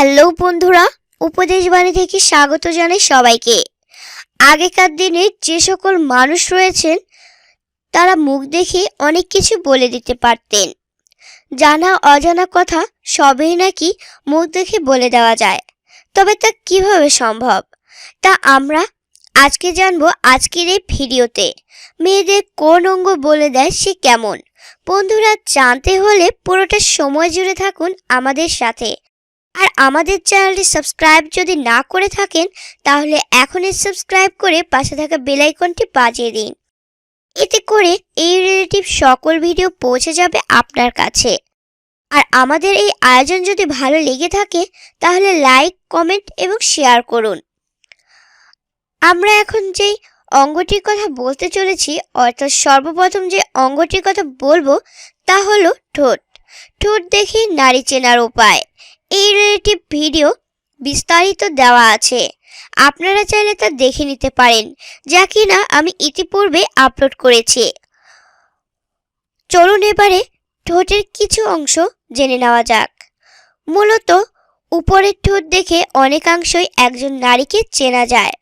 Hello বন্ধুরা, উপদেশ বাণী থেকে স্বাগত জানাই সবাইকে। আগেকার দিনে যে সকল মানুষ রয়েছেন, তারা মুখ দেখে অনেক কিছু বলে দিতে পারতেন। জানা অজানা কথা সবই নাকি মুখ দেখে বলে দেওয়া যায়। তবে তা কীভাবে সম্ভব? তা আমরা আজকে জানব আজকের এই ভিডিওতে। মেয়েদের কোন অঙ্গ বলে দেয় সে কেমন? বন্ধুরা, জানতে হলে পুরোটা সময় জুড়ে থাকুন আমাদের সাথে। আর আমাদের চ্যানেলটি সাবস্ক্রাইব যদি না করে থাকেন, তাহলে এখনই সাবস্ক্রাইব করে পাশে থাকা বেল আইকনটি বাজিয়ে দিন। এতে করে এই রিলেটিভ সকল ভিডিও পৌঁছে যাবে আপনার কাছে। আর আমাদের এই আয়োজন যদি ভালো লেগে থাকে, তাহলে লাইক কমেন্ট এবং শেয়ার করুন। আমরা এখন যেই অঙ্গটির কথা বলতে চলেছি, অর্থাৎ সর্বপ্রথম যে অঙ্গটির কথা বলব, তা হলো ঠোঁট। ঠোঁট দেখে নারী চেনার উপায়। এই রিলেটিভ ভিডিও বিস্তারিত দেওয়া আছে। আপনারা চাইলে তা দেখে নিতে পারেন, যা কিনা আমি ইতিপূর্বে আপলোড করেছি। চলুন এবারে ঠোঁটের কিছু অংশ জেনে নেওয়া যাক। মূলত, উপরের ঠোঁট দেখে অনেকাংশই একজন নারীকে চেনা যায়।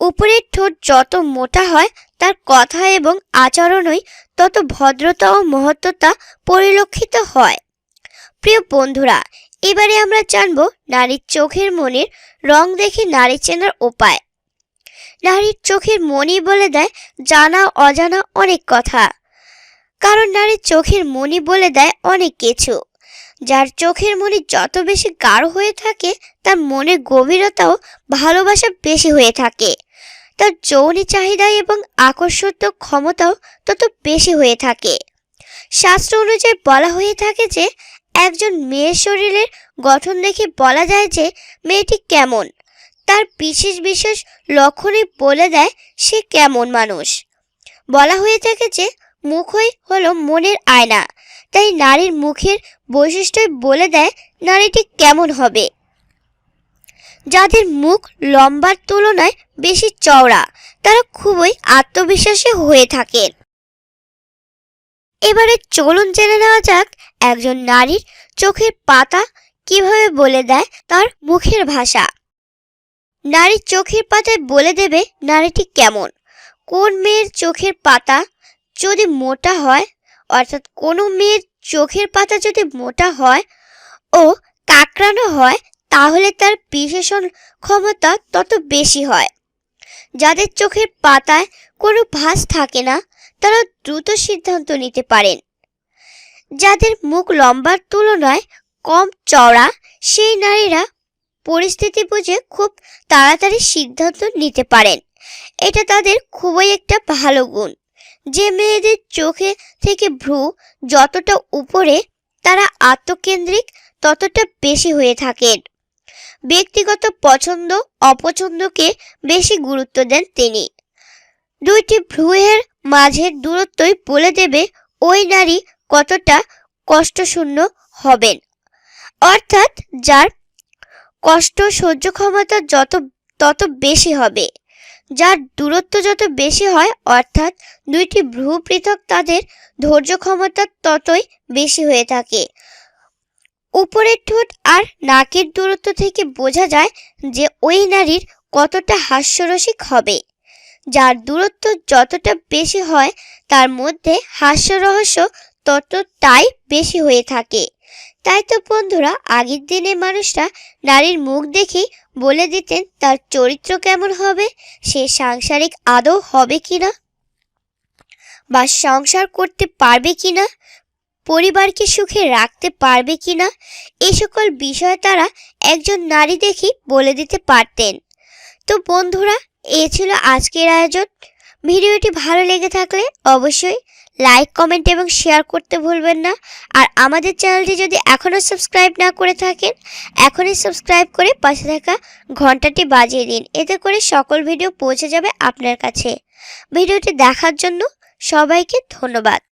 উপরের ঠোঁট যত মোটা হয়, তার কথা এবং আচরণই তত ভদ্রতা ও মহত্বতা পরিলক্ষিত হয়। প্রিয় বন্ধুরা এবারে আমরা জানব নারীর চোখের মনের রং দেখে নারী চেনার উপায়। নারীর চোখের মনি বলে দেয় জানা, অজানা অনেক কথা। কারণ নারীর চোখের মনি বলে দেয় অনেক কিছু। যার চোখের মনি যত বেশি গাঢ় হয়ে থাকে, তার মনের গভীরতাও ভালোবাসা বেশি হয়ে থাকে। তার যৌনি চাহিদা এবং আকর্ষণ ক্ষমতাও তত বেশি হয়ে থাকে। শাস্ত্র অনুযায়ী বলা হয়ে থাকে যে একজন মেয়ের শরীরের গঠন দেখে বলা যায় যে মেয়েটি কেমন। তার বিশেষ বিশেষ লক্ষণই বলে দেয় সে কেমন মানুষ। বলা হয়ে থাকে যে মুখই হলো মনের আয়না, তাই নারীর মুখের বৈশিষ্ট্যই বলে দেয় নারীটি কেমন হবে। যাদের মুখ লম্বার তুলনায় বেশি চওড়া, তারা খুবই আত্মবিশ্বাসী হয়ে থাকেন। এবারে চলুন জেনে নেওয়া যাক একজন নারীর চোখের পাতা কীভাবে বলে দেয় তার মুখের ভাষা? নারীর চোখের পাতায় বলে দেবে নারীটি কেমন? কোন মেয়ের চোখের পাতা যদি মোটা হয়, অর্থাৎ কোনো মেয়ের চোখের পাতা যদি মোটা হয় ও কাকরানো হয়, তাহলে তার বিশেষণ ক্ষমতা তত বেশি হয়। যাদের চোখের পাতায় কোনো ভাস থাকে না তারা দ্রুত সিদ্ধান্ত নিতে পারেন। যাদের মুখ লম্বার তুলনায় কম চওড়া, সেই নারীরা পরিস্থিতি বুঝে খুব তাড়াতাড়ি সিদ্ধান্ত নিতে পারেন। এটা তাদের খুবই একটা ভালো গুণ। যে মেয়েদের চোখে থেকে ভ্রু যতটা উপরে তারা আত্মকেন্দ্রিক ততটা বেশি হয়ে থাকেন। ব্যক্তিগত পছন্দ, অপছন্দকে বেশি গুরুত্ব দেন তিনি। দুইটি ভ্রুয়ের মাঝের দূরত্বই বলে দেবে ওই নারী কতটা কষ্টশূন্য হবেন। অর্থাৎ যার কষ্ট সহ্য ক্ষমতা যত, তত বেশি হবে, যার দূরত্ব যত বেশি হয়, অর্থাৎ দুইটি ভ্রু পৃথক তাদের ধৈর্য ক্ষমতা ততই বেশি হয়ে থাকে। উপরের ঠোঁট আর নাকের দূরত্ব থেকে বোঝা যায় যে ওই নারীর কতটা হাস্যরসিক হবে। যার দূরত্ব যতটা বেশি হয়, তার মধ্যে হাস্য রহস্য ততটাই বেশি হয়ে থাকে। তাই তো বন্ধুরা, আগের দিনে মানুষরা নারীর মুখ দেখেই বলে দিতেন তার চরিত্র কেমন হবে, সে সাংসারিক আদৌ হবে কিনা বা সংসার করতে পারবে কিনা, পরিবারকে সুখে রাখতে পারবে কিনা, এ সকল বিষয় তারা একজন নারী দেখেই বলে দিতে পারতেন। তো বন্ধুরা, এ ছিল আজকের আয়োজন। ভিডিওটি ভালো লেগে থাকলে অবশ্যই লাইক কমেন্ট এবং শেয়ার করতে ভুলবেন না। আর আমাদের চ্যানেলটি যদি এখনও সাবস্ক্রাইব না করে থাকেন, এখনই সাবস্ক্রাইব করে পাশে থাকা ঘন্টাটি বাজিয়ে দিন। এতে করে সকল ভিডিও পৌঁছে যাবে আপনার কাছে। ভিডিওটি দেখার জন্য সবাইকে ধন্যবাদ।